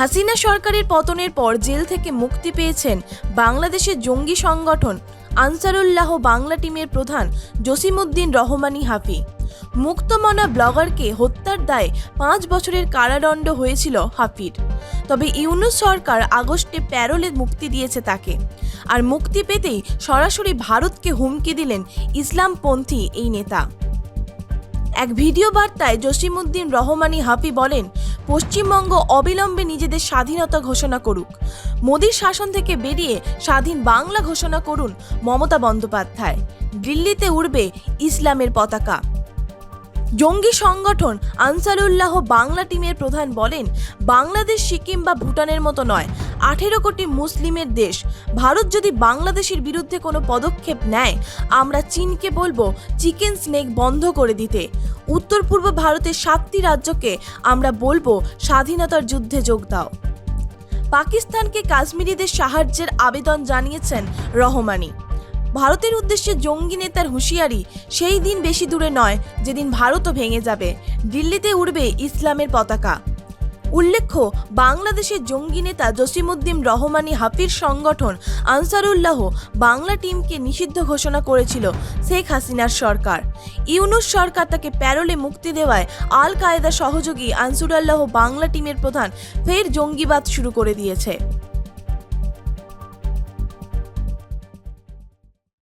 হাসিনা সরকারের পতনের পর জেল থেকে মুক্তি পেয়েছেন বাংলাদেশের জঙ্গি সংগঠন আনসারুল্লাহ বাংলা টিমের প্রধান জসিমউদ্দিন রহমানী হাফি। মুক্তমনা ব্লগারকে হত্যার দায়ে পাঁচ বছরের কারাদণ্ড হয়েছিল হাফির। তবে ইউনুস সরকার আগস্টে প্যারোলে মুক্তি দিয়েছে তাকে। আর মুক্তি পেতেই সরাসরি ভারতকে হুমকি দিলেন ইসলামপন্থী এই নেতা। এক ভিডিও বার্তায় জসিমউদ্দিন রহমানী হাফি বলেন পশ্চিমবঙ্গ অবিলম্বে নিজেদের স্বাধীনতা ঘোষণা করুক। মোদীর শাসন থেকে বেরিয়ে স্বাধীন বাংলা ঘোষণা করুন মমতা বন্দ্যোপাধ্যায়। দিল্লিতে উড়বে ইসলামের পতাকা। জঙ্গি সংগঠন আনসারুল্লাহ বাংলা টিমের প্রধান বলেন, বাংলাদেশ সিকিম বা ভুটানের মতো নয়, আঠেরো কোটি মুসলিমের দেশ। ভারত যদি বাংলাদেশের বিরুদ্ধে কোনো পদক্ষেপ নেয়, আমরা চীনকে বলব, চিকেন স্নেক বন্ধ করে দিতে। উত্তর পূর্ব ভারতের সাতটি রাজ্যকে আমরা বলব স্বাধীনতার যুদ্ধে যোগ দাও। পাকিস্তানকে কাশ্মীরিদের সাহায্যের আবেদন জানিয়েছেন রহমানি। ভারতের উদ্দেশ্যে জঙ্গি নেতার হুঁশিয়ারি সেই দিন বেশি দূরে নয়, যেদিন ভারতও ভেঙে যাবে। দিল্লিতে উড়বে ইসলামের পতাকা। উল্লেখ্য, বাংলাদেশের জঙ্গি নেতা জসিমুদ্দিন রহমানি হাফির সংগঠন আনসারুল্লাহ বাংলা টিমকে নিষিদ্ধ ঘোষণা করেছিল শেখ হাসিনার সরকার। ইউনুস সরকার তাকে প্যারোলে মুক্তি দেওয়ায় আল কায়েদা সহযোগী আনসুরুল্লাহ বাংলা টিমের প্রধান ফের জঙ্গিবাদ শুরু করে দিয়েছে।